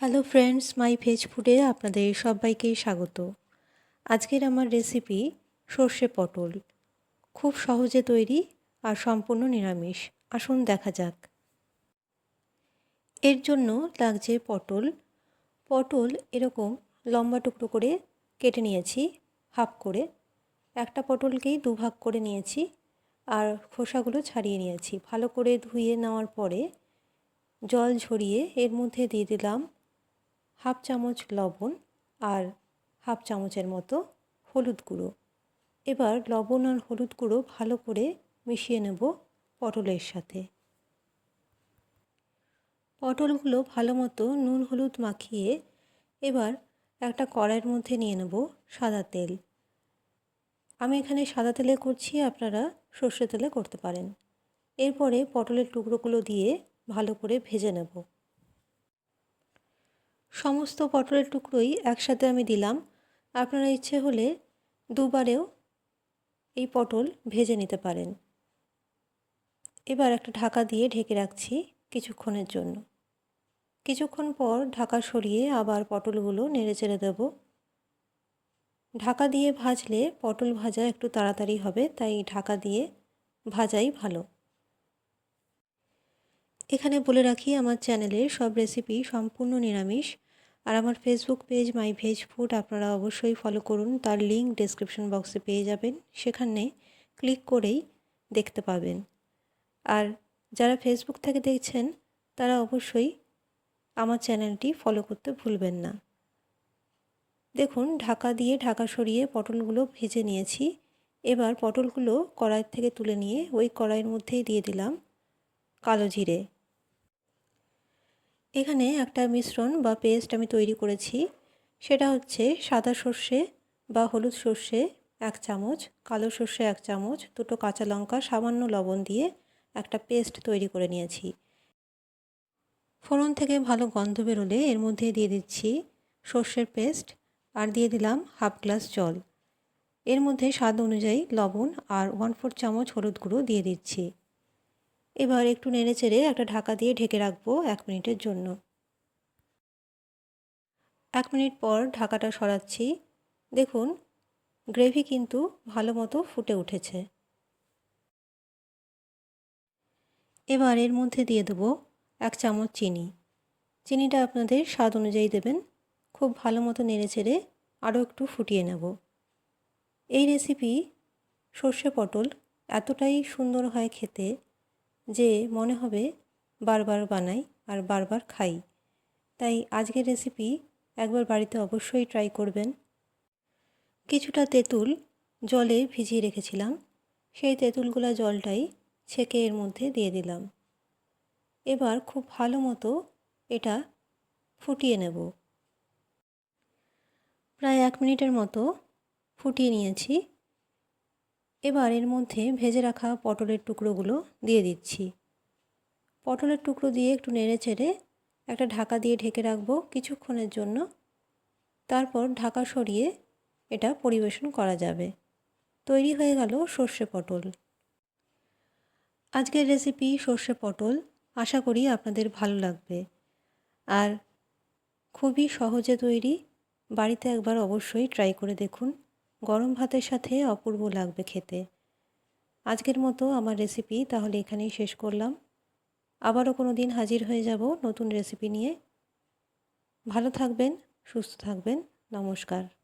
Hello friends মাই veg ফুডে আপনাদের সবাইকে স্বাগত। আজকের আমার রেসিপি সর্ষে পটল। খুব সহজে তৈরি আর সম্পূর্ণ নিরামিষ। আসুন দেখা যাক। এর জন্য লাগছে পটল। পটল এরকম লম্বা টুকরো করে কেটে নিয়েছি, হাফ করে। একটা পটলকেই দুভাগ করে নিয়েছি আর খোসাগুলো ছাড়িয়ে নিয়েছি। ভালো করে ধুয়ে নেওয়ার পরে জল ঝরিয়ে এর মধ্যে দিয়ে দিলাম হাফ চামচ লবণ আর হাফ চামচের মতো হলুদ গুঁড়ো। এবার লবণ আর হলুদ গুঁড়ো ভালো করে মিশিয়ে নেব পটলের সাথে। পটলগুলো ভালো মতো নুন হলুদ মাখিয়ে এবার একটা কড়াইয়ের মধ্যে নিয়ে নেব সাদা তেল। আমি এখানে সাদা তেলে করছি, আপনারা সর্ষে তেলে করতে পারেন। এরপরে পটলের টুকরোগুলো দিয়ে ভালো করে ভেজে নেব। সমস্ত পটলের টুকরোই একসাথে আমি দিলাম। আপনারা ইচ্ছে হলে দুবারেও এই পটল ভেজে নিতে পারেন। এবার একটা ঢাকা দিয়ে ঢেকে রাখছি কিছুক্ষণের জন্য। কিছুক্ষণ পর ঢাকা সরিয়ে আবার পটলগুলো নেড়ে চেড়ে দেবো। ঢাকা দিয়ে ভাজলে পটল ভাজা একটু তাড়াতাড়ি হবে, তাই ঢাকা দিয়ে ভাজাই ভালো। এখানে বলে রাখি, আমার চ্যানেলে সব রেসিপি সম্পূর্ণ নিরামিষ। আর আমার Facebook page my veg food আপনারা অবশ্যই ফলো করুন। তার লিঙ্ক ডেসক্রিপশন বক্সে পেয়ে যাবেন। সেখানে ক্লিক করেই দেখতে পাবেন। আর যারা ফেসবুক থেকে দেখছেন, তারা অবশ্যই আমার চ্যানেলটি ফলো করতে ভুলবেন না। দেখুন, ঢাকা দিয়ে ঢাকা সরিয়ে পটলগুলো ভেজে নিয়েছি। এবার পটলগুলো কড়াই থেকে তুলে নিয়ে ওই কড়াইয়ের মধ্যেই দিয়ে দিলাম কালো জিরে। এখানে একটা মিশ্রণ বা পেস্ট আমি তৈরি করেছি। সেটা হচ্ছে সাদা সর্ষে বা হলুদ সর্ষে এক চামচ, কালো সর্ষে এক চামচ, দুটো কাঁচা লঙ্কা, সামান্য লবণ দিয়ে একটা পেস্ট তৈরি করে নিয়েছি। ফোড়ন থেকে ভালো গন্ধ বেরোলে এর মধ্যে দিয়ে দিচ্ছি সর্ষের পেস্ট আর দিয়ে দিলাম হাফ গ্লাস জল। এর মধ্যে স্বাদ অনুযায়ী লবণ আর ওয়ান ফোর চামচ হলুদ গুঁড়ো দিয়ে দিচ্ছি। এবার একটু নেড়ে চেড়ে একটা ঢাকা দিয়ে ঢেকে রাখব এক মিনিটের জন্য। এক মিনিট পর ঢাকাটা সরাচ্ছি। দেখুন, গ্রেভি কিন্তু ভালো মতো ফুটে উঠেছে। এবার এর মধ্যে দিয়ে দেবো এক চামচ চিনি। চিনিটা আপনাদের স্বাদ অনুযায়ী দেবেন। খুব ভালো মতো নেড়ে চেড়ে আরও একটু ফুটিয়ে নেব। এই রেসিপি সর্ষে পটল এতটাই সুন্দর হয় খেতে যে মনে হবে বারবার বানাই আর বারবার খাই। তাই আজকের রেসিপি একবার বাড়িতে অবশ্যই ট্রাই করবেন। কিছুটা তেঁতুল জলে ভিজিয়ে রেখেছিলাম। সেই তেঁতুলগুলা জলটাই ছেঁকে এর মধ্যে দিয়ে দিলাম। এবার খুব ভালো মতো এটা ফুটিয়ে নেব। প্রায় এক মিনিটের মতো ফুটিয়ে নিয়েছি। এবার এর মধ্যে ভেজে রাখা পটলের টুকরোগুলো দিয়ে দিচ্ছি। পটলের টুকরো দিয়ে একটু নেড়ে চেড়ে একটা ঢাকা দিয়ে ঢেকে রাখব কিছুক্ষণের জন্য। তারপর ঢাকা সরিয়ে এটা পরিবেশন করা যাবে। তৈরি হয়ে গেল সর্ষে পটল। আজকের রেসিপি সর্ষে পটল, আশা করি আপনাদের ভালো লাগবে। আর খুবই সহজে তৈরি, বাড়িতে একবার অবশ্যই ট্রাই করে দেখুন। গরম ভাতের সাথে অপূর্ব লাগবে খেতে। আজকের মতো আমার রেসিপি তাহলে এখানেই শেষ করলাম। আবারও কোনো দিন হাজির হয়ে যাব নতুন রেসিপি নিয়ে। ভালো থাকবেন, সুস্থ থাকবেন, নমস্কার।